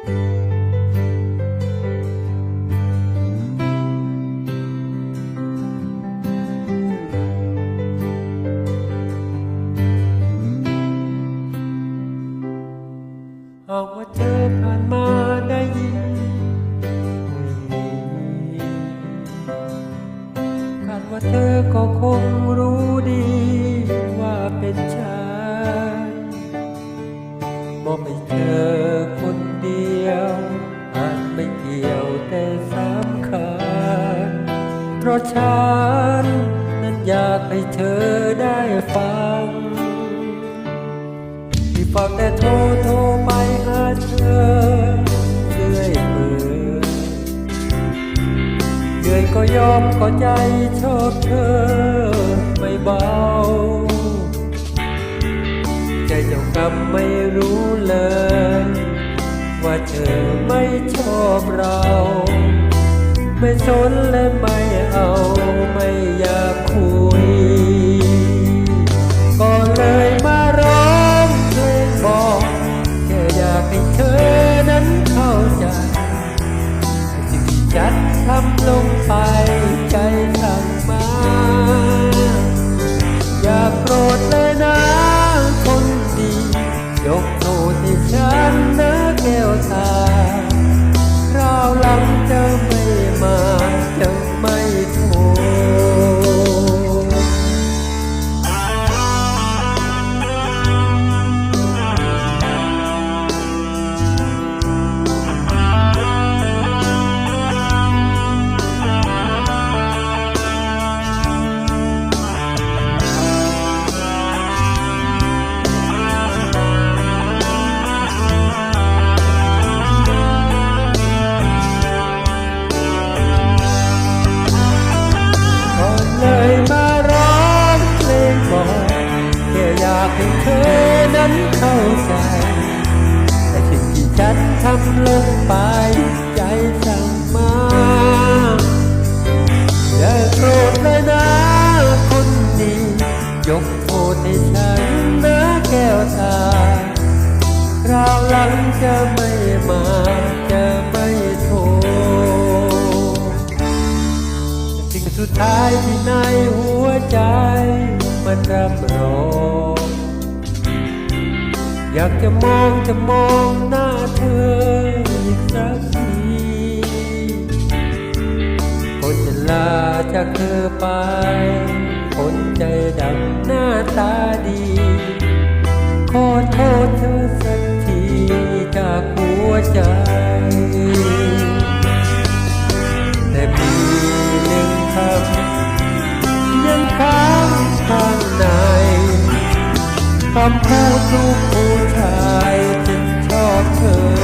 หากว่าเธอผ่านมาได้ยินคาดว่าเธอก็คงรู้ สำคัญ เพราะฉันนั้นอยากให้เธอได้ฟัง ที่เฝ้าแต่โทรโทรไปหาเธอเรื่อยเปื่อยเหนื่อยก็ยอมก็ใจชอบเธอไม่เบา ใจเจ้ากรรมไม่รู้เลยว่าเธอไม่ชอบเรา ไม่สนและไม่เอาไม่อยากคุย ก็เลยมาร้องเพลงบอกแค่อยากให้เธอนั้นเข้าใจสิ่งที่ฉันทำลงไปใจสั่งมา อย่าโกรธเลยนะคนดียกั้นเข้าใจ แต่สิ่งที่ฉันทำลงไปใจสั่งมาอย่าโกรธเลยนะคนดียกโทษให้ฉันนะแก้วตาคราวหลังจะไม่มาจะไม่โทษสิ่งสุดท้ายที่ในหัวใจมันรับรอง อยากจะมองจะมองหน้าเธออีกสักทีคนจะลาจากเธอไป คนใจดำหน้าตาดี ขอโทษเธอ ความรักลูกผู้ชายจึงชอบเธอ